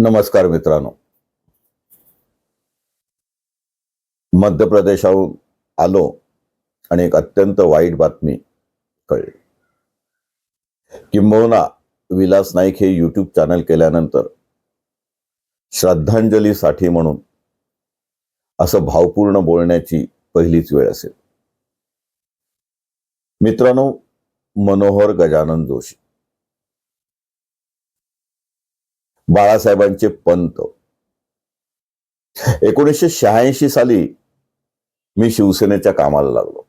नमस्कार मित्रांनो. मध्य प्रदेशाहून आलो आणि एक अत्यंत वाईट बातमी कळली. किंबहुना विलास नाईक हे यूट्यूब चॅनल केल्यानंतर श्रद्धांजलीसाठी म्हणून असं भावपूर्ण बोलण्याची पहिलीच वेळ असेल. मित्रांनो मनोहर गजानन जोशी. बाळासाहेबांचे पंत. एकोणीसशे शहाऐंशी साली मी शिवसेनेच्या कामाला लागलो.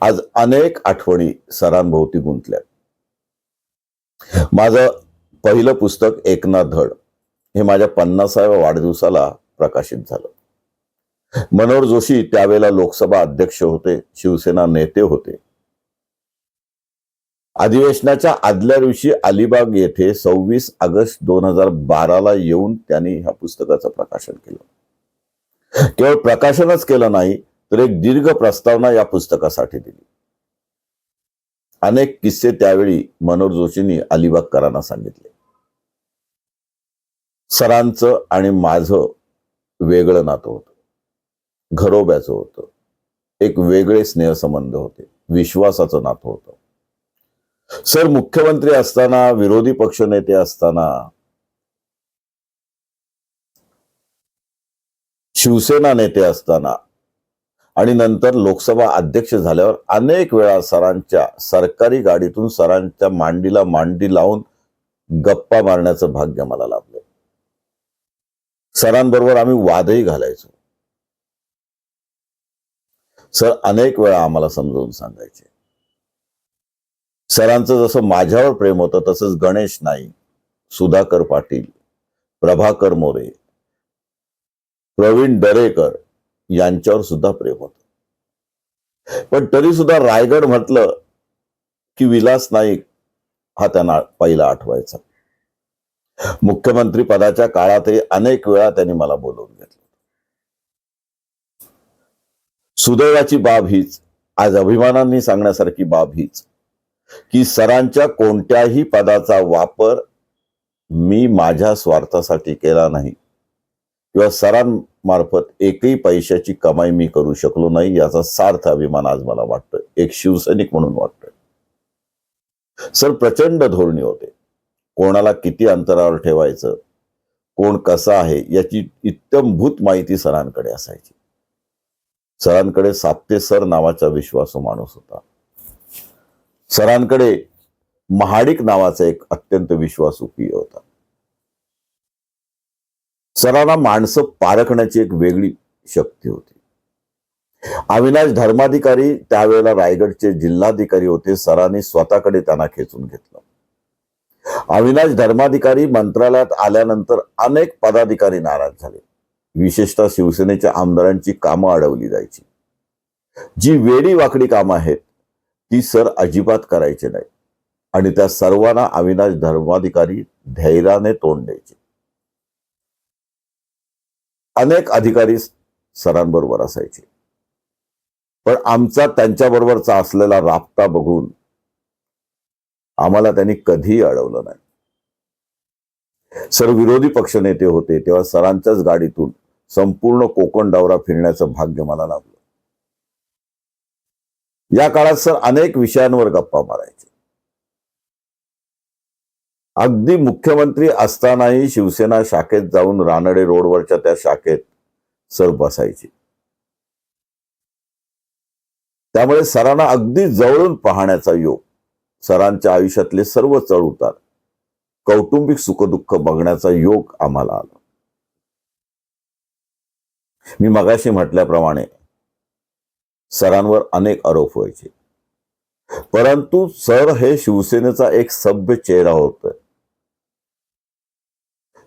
आज अनेक आठवणी सरांभोवती गुंतल्या माझं पहिलं पुस्तक एकनाथ धड हे माझ्या पन्नासाव्या वाढदिवसाला प्रकाशित झालं. मनोहर जोशी त्यावेळेला लोकसभा अध्यक्ष होते शिवसेना नेते होते. अधिवेशनाच्या आदल्या दिवशी अलिबाग येथे सव्वीस ऑगस्ट दोन हजार बाराला येऊन त्यांनी ह्या पुस्तकाचं प्रकाशन केलं. केवळ प्रकाशनच केलं नाही तर एक दीर्घ प्रस्तावना या पुस्तकासाठी दिली. अनेक किस्से त्यावेळी मनोहर जोशींनी अलिबागकरांना सांगितले. सरांचं आणि माझं वेगळं नातं होतं. घरोब्याचं होतं. एक वेगळे स्नेहसंबंध होते. विश्वासाचं नातं होतं. सर मुख्यमंत्री असताना विरोधी पक्षनेते असताना शिवसेना नेते असताना आणि नंतर लोकसभा अध्यक्ष झाल्यावर अनेक वेळा सरांच्या सरकारी गाडीतून सरांच्या मांडीला मांडी लावून गप्पा मारण्याचं भाग्य मला लाभलं. सरांबरोबर आम्ही वादही घालायचो. सर अनेक वेळा आम्हाला समजावून सांगायचे. सरांचं जसं माझ्यावर प्रेम होतं तसंच गणेश नाईक सुधाकर पाटील प्रभाकर मोरे प्रवीण दरेकर यांच्यावर सुद्धा प्रेम होत. पण तरी सुद्धा रायगड म्हटलं की विलास नाईक हा त्यांना पहिला आठवायचा. मुख्यमंत्री पदाच्या काळातही अनेक वेळा त्यांनी मला बोलवून घेतलं. सुदैवाची बाब हीच आज अभिमानांनी सांगण्यासारखी बाब हीच की सरांच्या कोणत्याही पदाचा वापर मी माझ्या स्वार्थासाठी केला नाही. किंवा सरांमार्फत एकही पैशाची कमाई मी करू शकलो नाही याचा सार्थ अभिमान आज मला वाटतोय. एक शिवसैनिक म्हणून वाटतोय. सर प्रचंड धोरणी होते. कोणाला किती अंतरावर ठेवायचं? कोण कसं आहे? याची इत्यंभूत माहिती सरांकडे असायची. सरांकडे साप्ते सर नावाचा विश्वासू माणूस होता. सरांकडे महाडिक नावाचा एक अत्यंत विश्वासू प्रिय होता. सरांना माणसं पारखण्याची एक वेगळी शक्ती होती. अविनाश धर्माधिकारी त्यावेळेला रायगडचे जिल्हाधिकारी होते सरांनी स्वतःकडे त्यांना खेचून घेतलं. अविनाश धर्माधिकारी मंत्रालयात आल्यानंतर अनेक पदाधिकारी नाराज झाले. विशेषतः शिवसेनेच्या आमदारांची कामं अडवली जायची. जी वेडी वाकडी कामं आहेत ती सर अजिबात करायची नाही. आणि त्या सर्वांना अविनाश धर्माधिकारी धैर्याने तोंड द्यायचे. अनेक अधिकारी सरांबरोबर असायचे. पण आमचा त्यांच्याबरोबरचा असलेला राबता बघून आम्हाला त्यांनी कधीही अडवलं नाही. सर विरोधी पक्षनेते होते तेव्हा सरांच्याच गाडीतून संपूर्ण कोकण दौरा फिरण्याचं भाग्य मला लाभलं. या काळात सर अनेक विषयांवर गप्पा मारायचे. अगदी मुख्यमंत्री असतानाही शिवसेना शाखेत जाऊन रानडे रोडवरच्या त्या शाखेत सर बसायचे. त्यामुळे सरांना अगदी जवळून पाहण्याचा योग सरांच्या आयुष्यातले सर्व चढ उतार कौटुंबिक सुखदुःख बघण्याचा योग आम्हाला आला. मी मगाशी म्हटल्याप्रमाणे सरांवर अनेक आरोप व्हायचे. परंतु सर हे शिवसेनेचा एक सभ्य चेहरा होत.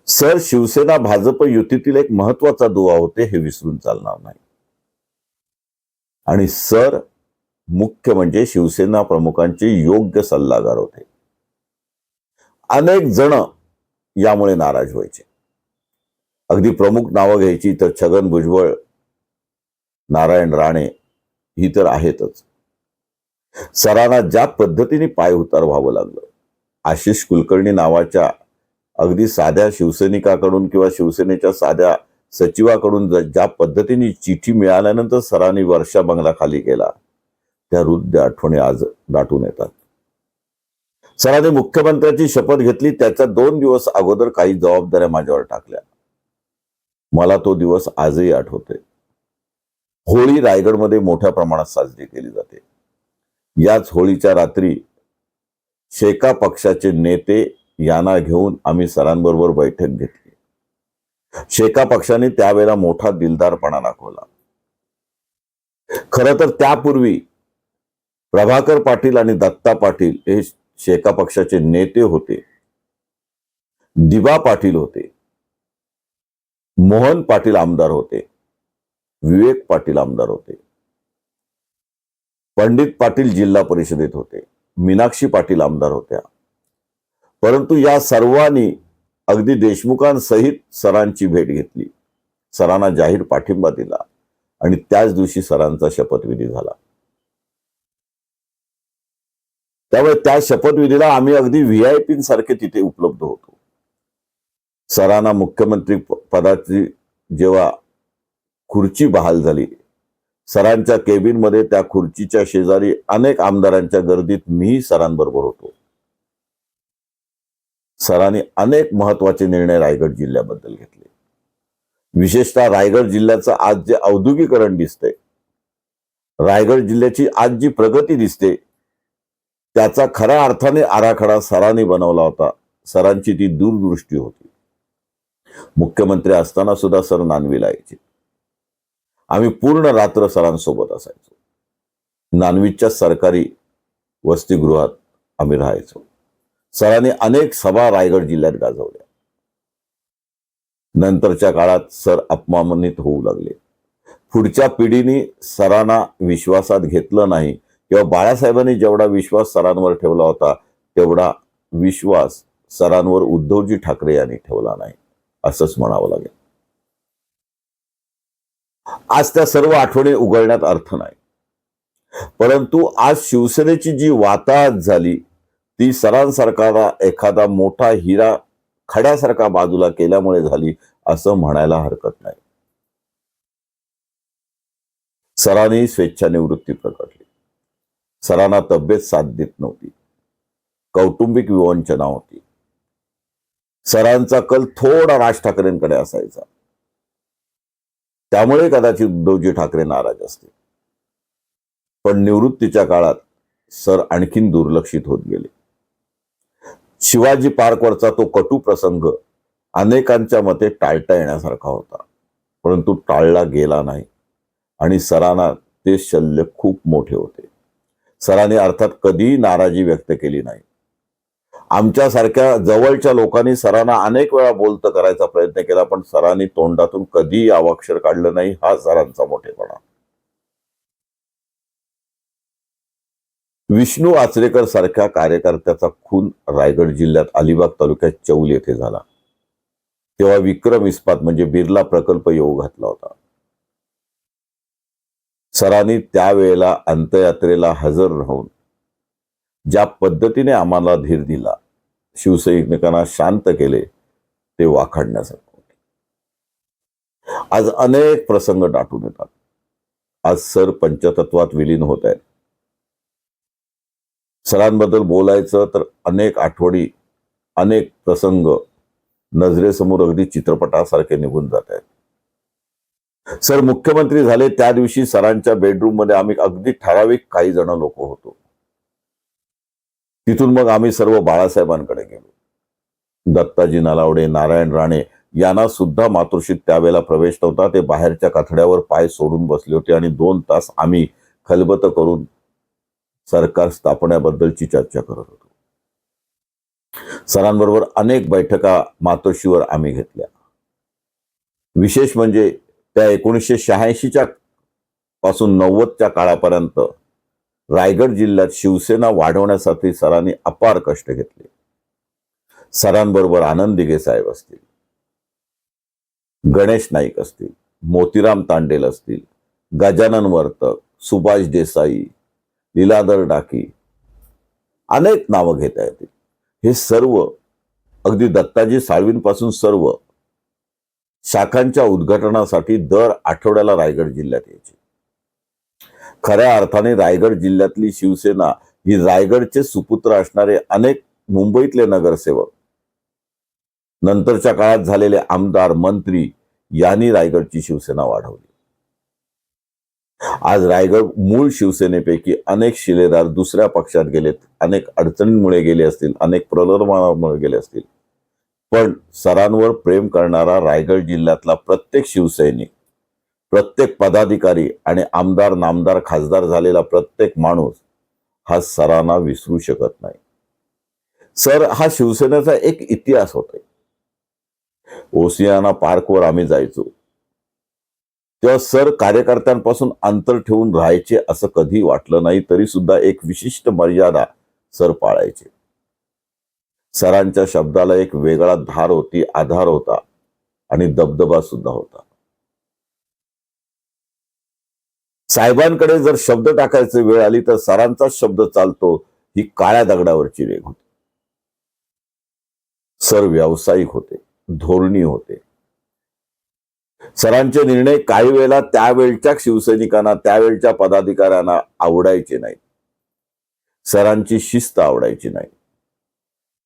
सर शिवसेना भाजप युतीतील एक महत्त्वाचा दुवा होते हे विसरून चालणार नाही. आणि सर मुख्य म्हणजे शिवसेना प्रमुखांचे योग्य सल्लागार होते. अनेक जण यामुळे नाराज व्हायचे. अगदी प्रमुख नावं घ्यायची तर छगन भुजबळ नारायण राणे ही तर आहेतच. सरांना ज्या पद्धतीने पाय उतार व्हावं लागलं आशिष कुलकर्णी नावाच्या अगदी साध्या शिवसैनिकाकडून किंवा शिवसेनेच्या साध्या सचिवाकडून ज्या पद्धतीने चिठी मिळाल्यानंतर सरांनी वर्षा बंगला खाली केला त्या रुद्ध आठवणी आज दाटून येतात. सरांनी मुख्यमंत्र्याची शपथ घेतली त्याच्या दोन दिवस अगोदर काही जबाबदाऱ्या माझ्यावर टाकल्या. मला तो दिवस आजही आठवतोय. होळी रायगडमध्ये मोठ्या प्रमाणात साजरी केली जाते. याच होळीच्या रात्री शेका पक्षाचे नेते यांना घेऊन आम्ही सरांबरोबर बैठक घेतली. शेका पक्षाने त्यावेळेला मोठा दिलदारपणा दाखवला. खर तर त्यापूर्वी प्रभाकर पाटील आणि दत्ता पाटील हे शेका पक्षाचे नेते होते. दिवा पाटील होते. मोहन पाटील आमदार होते. विवेक पाटील आमदार होते. पंडित पाटील जिल्हा परिषदेत होते. मीनाक्षी पाटील आमदार होत्या. परंतु या सर्वांनी अगदी देशमुखांसहित सरांची भेट घेतली. सरांना जाहीर पाठिंबा दिला आणि त्याच दिवशी सरांचा शपथविधी झाला. त्यामुळे त्या शपथविधीला आम्ही अगदी व्ही आय पी सारखे तिथे उपलब्ध होतो. सरांना मुख्यमंत्री पदाची जेव्हा खुर्ची बहाल झाली. सरांच्या केबिनमध्ये त्या खुर्चीच्या शेजारी अनेक आमदारांच्या गर्दीत मीही सरांबरोबर होतो. सरांनी अनेक महत्त्वाचे निर्णय रायगड जिल्ह्याबद्दल घेतले. विशेषतः रायगड जिल्ह्याचं आज जे औद्योगिकरण दिसते रायगड जिल्ह्याची आज जी प्रगती दिसते त्याचा खऱ्या अर्थाने आराखडा सरांनी बनवला होता. सरांची ती दूरदृष्टी होती. मुख्यमंत्री असताना सुद्धा सर नानवीला यायचे. आम्ही पूर्ण रात्र सरांसोबत असायचो. नानवीच्या सरकारी वसतिगृहात आम्ही राहायचो. सरांनी अनेक सभा रायगड जिल्ह्यात गाजवल्या. नंतरच्या काळात सर अपमानित होऊ लागले. पुढच्या पिढीने सरांना विश्वासात घेतलं नाही किंवा बाळासाहेबांनी जेवढा विश्वास सरांवर ठेवला होता तेवढा विश्वास सरांवर उद्धवजी ठाकरे यांनी ठेवला नाही असंच म्हणावं लागेल. आज त्या सर्व आठवणी उघडण्यात अर्थ नाही. परंतु आज शिवसेनेची जी वाताहत झाली ती सरांसारखा एखादा मोठा हिरा खड्यासारखा बाजूला केल्यामुळे झाली असं म्हणायला हरकत नाही. सरांनी स्वेच्छानिवृत्ती प्रकटली. सरांना तब्येत साथ देत नव्हती. कौटुंबिक विवंचना होती. सरांचा कल थोडा राज ठाकरेंकडे असायचा. त्यामुळे कदाचित उद्धवजी ठाकरे नाराज असतील. पण निवृत्तीच्या काळात सर आणखीन दुर्लक्षित होत गेले. शिवाजी पार्कवरचा तो कटू प्रसंग अनेकांच्या मते टाळता येण्यासारखा होता. परंतु टाळला गेला नाही आणि सरांना ते शल्य खूप मोठे होते. सरांनी अर्थात कधीही नाराजी व्यक्त केली नाही. आमच्यासारख्या जवळच्या लोकांनी सरांना अनेक वेळा बोलतं करायचा प्रयत्न केला पण सरांनी तोंडातून कधीही अवाक्षर काढलं नाही हा सरांचा मोठेपणा. विष्णू आचरेकर सारख्या कार्यकर्त्याचा खून रायगड जिल्ह्यात अलिबाग तालुक्यात चौल येथे झाला. तेव्हा विक्रम इस्पात म्हणजे बिर्ला प्रकल्प येऊ घातला होता. सरांनी त्यावेळेला अंत्ययात्रेला हजर राहून ज्या पद्धतीने आम्हाला धीर दिला शिवसैनिकांना शांत केले ते वाखाणण्यासारखं होते. आज अनेक प्रसंग दाटून येतात. आज सर पंचतत्वात विलीन होत आहेत. सरांबद्दल बोलायचं तर अनेक आठवडी अनेक प्रसंग नजरेसमोर अगदी चित्रपटासारखे निघून जात आहेत. सर मुख्यमंत्री झाले त्या दिवशी सरांच्या बेडरूममध्ये आम्ही अगदी ठराविक काही जण लोक होतो. तिथून मग आम्ही सर्व बाळासाहेबांकडे गेलो. दत्ताजी नलावडे नारायण राणे यांना सुद्धा मातोश्रीत त्यावेळेला प्रवेश नव्हता. ते बाहेरच्या कथड्यावर पाय सोडून बसले होते आणि दोन तास आम्ही खलबत करून सरकार स्थापण्याबद्दलची चर्चा करत होतो. सरांबरोबर अनेक बैठका मातोश्रीवर आम्ही घेतल्या. विशेष म्हणजे त्या एकोणीसशे शहाऐंशीच्या पासून नव्वदच्या काळापर्यंत रायगड जिल्ह्यात शिवसेना वाढवण्यासाठी सरांनी अपार कष्ट घेतले. सरांबरोबर आनंद दिघे साहेब असतील. गणेश नाईक असतील. मोतीराम तांडेल असतील. गजानन वर्तक सुभाष देसाई लीलाधर डाकी अनेक नावं घेता येतील. हे सर्व अगदी दत्ताजी साळवींपासून सर्व शाखांच्या उद्घाटनासाठी दर आठवड्याला रायगड जिल्ह्यात यायचे. खऱ्या अर्थाने रायगड जिल्ह्यातली शिवसेना ही रायगडचे सुपुत्र असणारे अनेक मुंबईतले नगरसेवक नंतरच्या काळात झालेले आमदार मंत्री यांनी रायगडची शिवसेना वाढवली. आज रायगड मूळ शिवसेनेपैकी अनेक शिलेदार दुसऱ्या पक्षात गेलेत अनेक अडचणींमुळे गेले असतील अनेक प्रलोभनामुळे गेले असतील. पण सरांवर प्रेम करणारा रायगड जिल्ह्यातला प्रत्येक शिवसैनिक प्रत्येक पदाधिकारी आणि आमदार नामदार खासदार झालेला प्रत्येक माणूस हा सरांना विसरू शकत नाही. सर हा शिवसेनेचा एक इतिहास होता ओसियाना पार्कवर आम्ही जायचो. तेव्हा सर कार्यकर्त्यांपासून अंतर ठेवून राहायचे असं कधी वाटलं नाही तरी सुद्धा एक विशिष्ट मर्यादा सर पाळायचे. सरांच्या शब्दाला एक वेगळा धार होती आधार होता आणि दबदबा सुद्धा होता. साहेबांकडे जर शब्द टाकायची वेळ आली तर सरांचाच शब्द चालतो ही काळ्या दगडावरची रेग होती. सर व्यावसायिक होते धोरणी होते. सरांचे निर्णय काही वेळेला त्यावेळच्या शिवसैनिकांना त्यावेळच्या पदाधिकाऱ्यांना आवडायचे नाही सरांची शिस्त आवडायची नाही.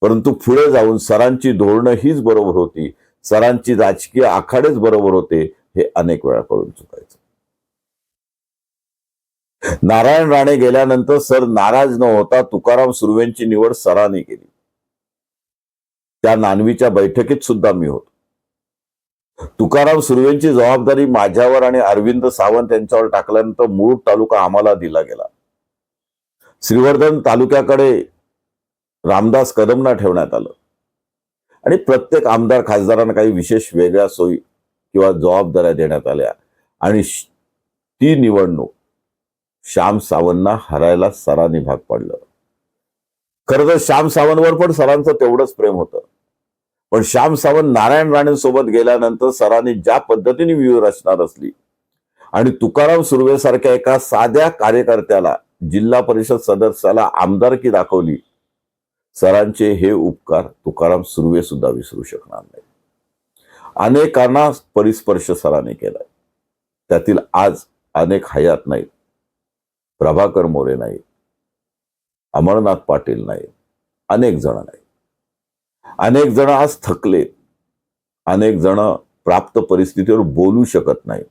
परंतु पुढे जाऊन सरांची धोरणं हीच बरोबर होती. सरांची राजकीय आखाडेच बरोबर होते हे अनेक वेळा कळून चुकायचं. नारायण राणे गेल्यानंतर सर नाराज न होता तुकाराम सुर्वेंची निवड सरांनी केली. त्या नानवीच्या बैठकीत सुद्धा मी होतो. तुकाराम सुर्वेंची जबाबदारी माझ्यावर आणि अरविंद सावंत यांच्यावर टाकल्यानंतर मूळ तालुका आम्हाला दिला गेला. श्रीवर्धन तालुक्याकडे रामदास कदमना ठेवण्यात आलं. आणि प्रत्येक आमदार खासदारांना काही विशेष वेगळ्या सोयी किंवा जबाबदाऱ्या देण्यात आल्या. आणि श- ती निवडणूक श्याम सावंतना हरायला सरांनी भाग पाडलं. खरं तर श्याम सावंतवर पण सरांचं तेवढंच प्रेम होतं. पण श्याम सावंत नारायण राणेंसोबत गेल्यानंतर सरांनी ज्या पद्धतीने व्यूहरचना रचली आणि तुकाराम सुर्वेसारख्या एका साध्या कार्यकर्त्याला जिल्हा परिषद सदस्याला आमदारकी दाखवली सरांचे हे उपकार तुकाराम सुर्वे सुद्धा विसरू शकणार नाही अनेकांना परिस्पर्श सरांनी केलाय. त्यातील आज अनेक हयात नाहीत. प्रभाकर मोरे नाहीत. अमरनाथ पाटील नाहीत. अनेक जण नाहीत. अनेक जण आज थकले अनेक जण प्राप्त परिस्थितीवर बोलू शकत नाहीत.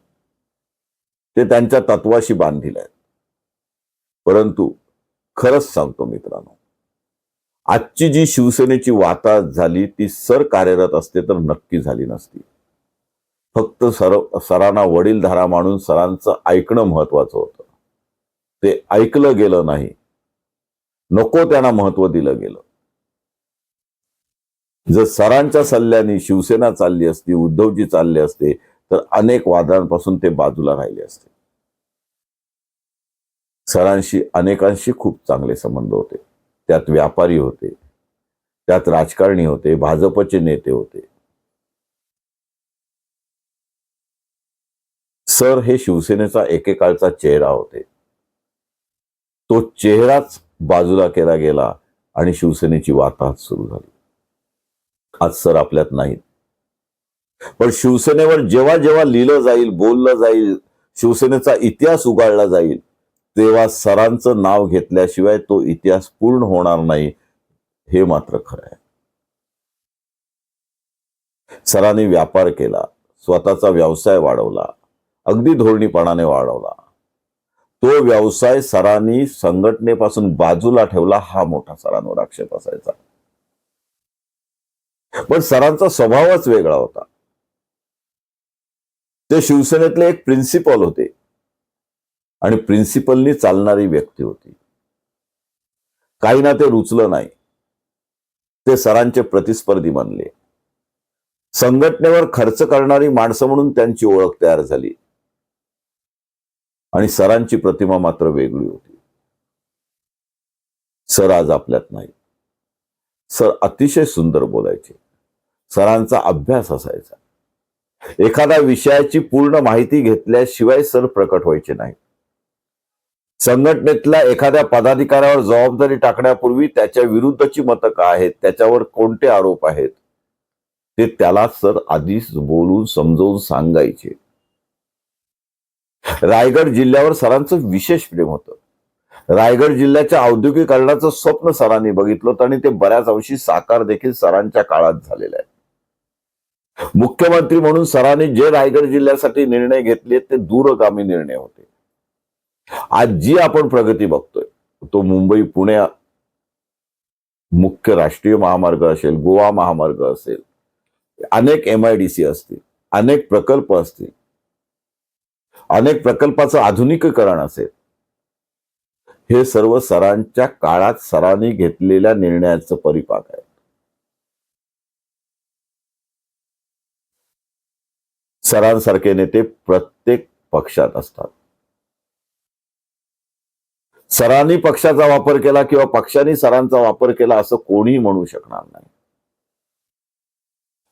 ते त्यांच्या तत्वाशी बांधील आहेत. परंतु खरंच सांगतो मित्रांनो आजची जी शिवसेनेची वाता झाली ती सर कार्यरत असते तर नक्की झाली नसती. फक्त सर सरांना वडीलधारा मानून सरांचं ऐकणं महत्वाचं होतं. ते ऐकलं गेलं नाही. नको त्यांना महत्त्व दिलं गेलं. जर सरांच्या सल्ल्याने शिवसेना चालली असती उद्धवजी चालले असते तर अनेक वादांपासून ते बाजूला राहिले असते. सरांशी अनेकांशी खूप चांगले संबंध होते. त्यात व्यापारी होते. त्यात राजकारणी होते. भाजपचे नेते होते. सर हे शिवसेनेचा एकेकाळचा चेहरा होते. तो चेहराच बाजूला केला गेला आणि शिवसेनेची वाताहत सुरू झाली. आज सर आपल्यात नाहीत. पण शिवसेनेवर जेव्हा जेव्हा लिहिलं जाईल बोललं जाईल शिवसेनेचा इतिहास उगाळला जाईल तेव्हा सरांचं नाव घेतल्याशिवाय तो इतिहास पूर्ण होणार नाही हे मात्र खरं आहे. सरांनी व्यापार केला स्वतःचा व्यवसाय वाढवला अगदी धोरणीपणाने वाढवला. तो व्यवसाय सरांनी संघटनेपासून बाजूला ठेवला हा मोठा सरांवर आक्षेप असायचा. पण सरांचा स्वभावच वेगळा होता. ते शिवसेनेतले एक प्रिन्सिपल होते. आणि प्रिन्सिपलनी चालणारी व्यक्ती होती. काही ना ते रुचलं नाही. ते सरांचे प्रतिस्पर्धी बनले. संघटनेवर खर्च करणारी माणसं म्हणून त्यांची ओळख तयार झाली. आणि सरांची प्रतिमा मात्र वेगळी होती. सर आज आपल्यात नाही सर अतिशय सुंदर बोलायचे. सरांचा अभ्यास असायचा. एखाद्या विषयाची पूर्ण माहिती घेतल्याशिवाय सर प्रकट व्हायचे नाही संघटनेतल्या एखाद्या पदाधिकाऱ्यावर जबाबदारी टाकण्यापूर्वी त्याच्या विरुद्धची मतं काय आहेत त्याच्यावर कोणते आरोप आहेत ते त्याला सर आधीच बोलून समजावून सांगायचे. रायगड जिल्ह्यावर सरांचं विशेष प्रेम होतं. रायगड जिल्ह्याच्या औद्योगिकरणाचं स्वप्न सरांनी बघितलं होतं आणि ते बऱ्याच अंशी साकार देखील सरांच्या काळात झालेलं आहे मुख्यमंत्री म्हणून सरांनी जे रायगड जिल्ह्यासाठी निर्णय घेतले ते दूरगामी निर्णय होते. आज जी आपण प्रगती बघतोय तो मुंबई पुणे मुख्य राष्ट्रीय महामार्ग असेल गोवा महामार्ग असेल अनेक एम आय डी सी असतील अनेक प्रकल्प असतील अनेक प्रकल्पाचं आधुनिकीकरण असेल. हे सर्व सरांच्या काळात सरांनी घेतलेल्या निर्णयाचं परिपाक आहे. सरांसारखे नेते प्रत्येक पक्षात असतात. सरांनी पक्षाचा वापर केला किंवा पक्षाने सरांचा वापर केला असं कोणीही म्हणू शकणार नाही.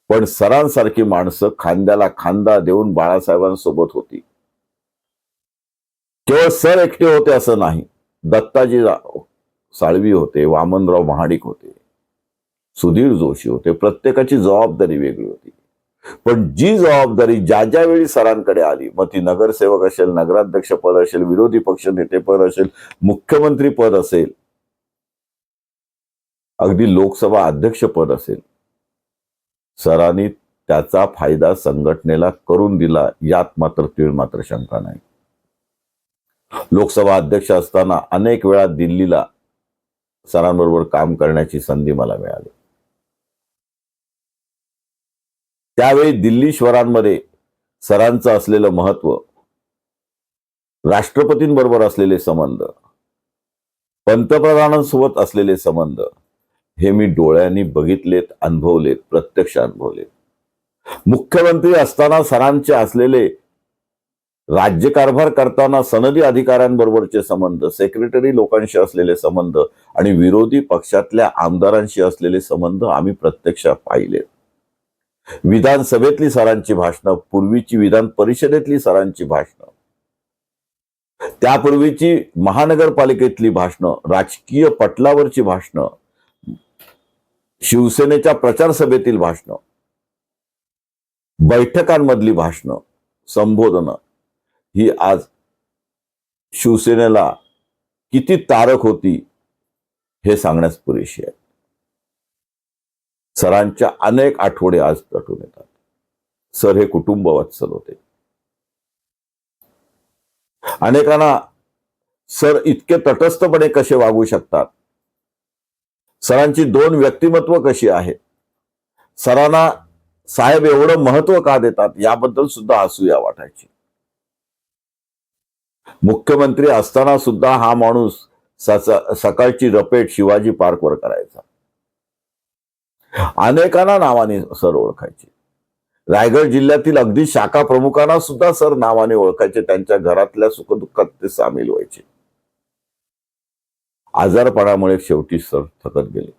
पण सरांसारखी माणसं खांद्याला खांदा देऊन बाळासाहेबांसोबत होती. केवळ सर एकटे होते असं नाही. दत्ताजी साळवी होते वामनराव महाडिक होते सुधीर जोशी होते. प्रत्येकाची जबाबदारी वेगळी होती. पण जी जबाबदारी ज्या ज्या वेळी सरांकडे आली मग ती नगरसेवक असेल नगराध्यक्ष पद असेल विरोधी पक्ष नेते पद असेल मुख्यमंत्री पद असेल अगदी लोकसभा अध्यक्ष पद असेल सरांनी त्याचा फायदा संघटनेला करून दिला यात मात्र तीळ मात्र शंका नाही. लोकसभा अध्यक्ष असताना अनेक वेळा दिल्लीला सरांबरोबर काम करण्याची संधी मला मिळाली. त्यावेळी दिल्लीश्वरांमध्ये सरांचं असलेलं महत्त्व राष्ट्रपतींबरोबर असलेले संबंध पंतप्रधानांसोबत असलेले संबंध हे मी डोळ्यांनी बघितलेत अनुभवलेत प्रत्यक्ष अनुभवलेत. मुख्यमंत्री असताना सरांचे असलेले राज्यकारभार करताना सनदी अधिकाऱ्यांबरोबरचे संबंध सेक्रेटरी लोकांशी असलेले संबंध आणि विरोधी पक्षातल्या आमदारांशी असलेले संबंध आम्ही प्रत्यक्ष पाहिले. विधानसभेतली सरांची भाषणं पूर्वीची विधान परिषदेतली सरांची भाषणं. त्यापूर्वीची महानगरपालिकेतली भाषणं राजकीय पटलावरची भाषणं शिवसेनेच्या प्रचार सभेतील भाषणं बैठकांमधली भाषणं संबोधनं. ही आज शिवसेनेला किती तारक होती हे सांगण्यास पुरेशी आहे सरांच्या अनेक आठवडे आज प्रटून येतात. सर हे कुटुंब वत्सल होते. अनेकांना सर इतके तटस्थपणे कसे वागू शकतात? सरांची दोन व्यक्तिमत्व कशी आहेत? सरांना साहेब एवढं महत्त्व का देतात? याबद्दल सुद्धा असूया वाटायची. मुख्यमंत्री असताना सुद्धा हा माणूस सकाळची रपेट शिवाजी पार्कवर करायचा. अनेकांना नावाने सर ओळखायचे. रायगड जिल्ह्यातील अगदी शाखा प्रमुखांना सुद्धा सर नावाने ओळखायचे. त्यांच्या घरातल्या सुखदुःखात ते सामील व्हायचे. आजारपणामुळे शेवटी सर थकत गेले.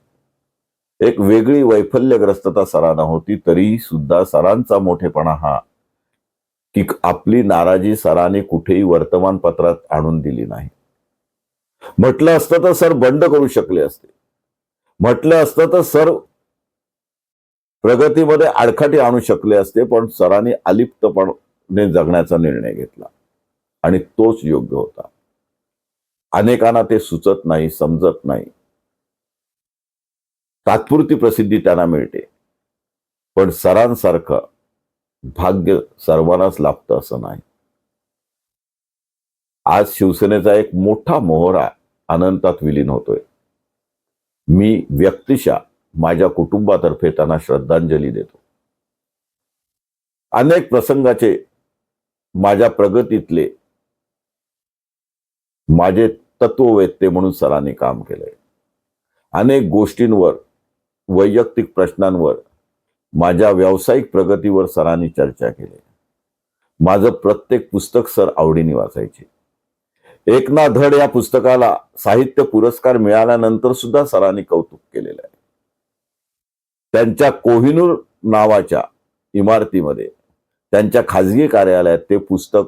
एक वेगळी वैफल्यग्रस्तता सरांना होती तरीही सुद्धा सरांचा मोठेपणा हा की आपली नाराजी सरांनी कुठेही वर्तमानपत्रात आणून दिली नाही. म्हटलं असतं तर सर बंड करू शकले असते. म्हटलं असतं तर सर प्रगतीमध्ये आडखाटी आणू शकले असते पण सरांनी अलिप्तपणे जगण्याचा निर्णय घेतला. आणि तोच योग्य होता. अनेकांना ते सुचत नाही समजत नाही. तात्पुरती प्रसिद्धी त्यांना मिळते. पण सरांसारखं भाग्य सर्वांनाच लाभतं असं नाही. आज शिवसेनेचा एक मोठा मोहरा अनंतात विलीन होतोय. मी व्यक्तिशा माझ्या कुटुंबातर्फे त्यांना श्रद्धांजली देतो. अनेक प्रसंगाचे माझ्या प्रगतीतले माझे तत्ववेत्ते म्हणून सरांनी काम केलंय. अनेक गोष्टींवर वैयक्तिक प्रश्नांवर माझ्या व्यावसायिक प्रगतीवर सरांनी चर्चा केली. माझं प्रत्येक पुस्तक सर आवडीने वाचायचे. एकनाथ धड या पुस्तकाला साहित्य पुरस्कार मिळाल्यानंतर सुद्धा सरांनी कौतुक केलेलं आहे. त्यांच्या कोहिनूर नावाच्या इमारतीमध्ये त्यांच्या खाजगी कार्यालयात ते पुस्तक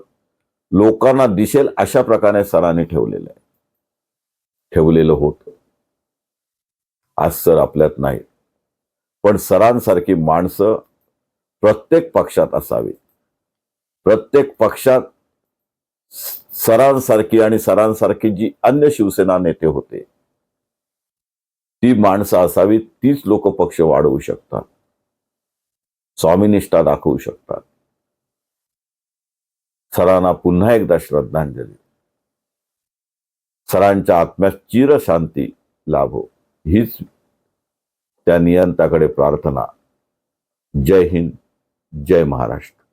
लोकांना दिसेल अशा प्रकारे सरांनी ठेवलेलं आहे. ठेवलेलं होतं. आज सर आपल्यात नाहीत. पण सरांसारखी माणसं प्रत्येक पक्षात असावी. प्रत्येक पक्षात सरांसारखी आणि सरांसारखी जी अन्य शिवसेना नेते होते ती माणसं असावीत तीच लोक पक्ष वाढवू शकतात. स्वामीनिष्ठा दाखवू शकतात. सरांना पुन्हा एकदा श्रद्धांजली. सरांच्या आत्म्यास चिर शांती लाभो. हीच त्या नियंताकडे प्रार्थना. जय हिंद जय महाराष्ट्र.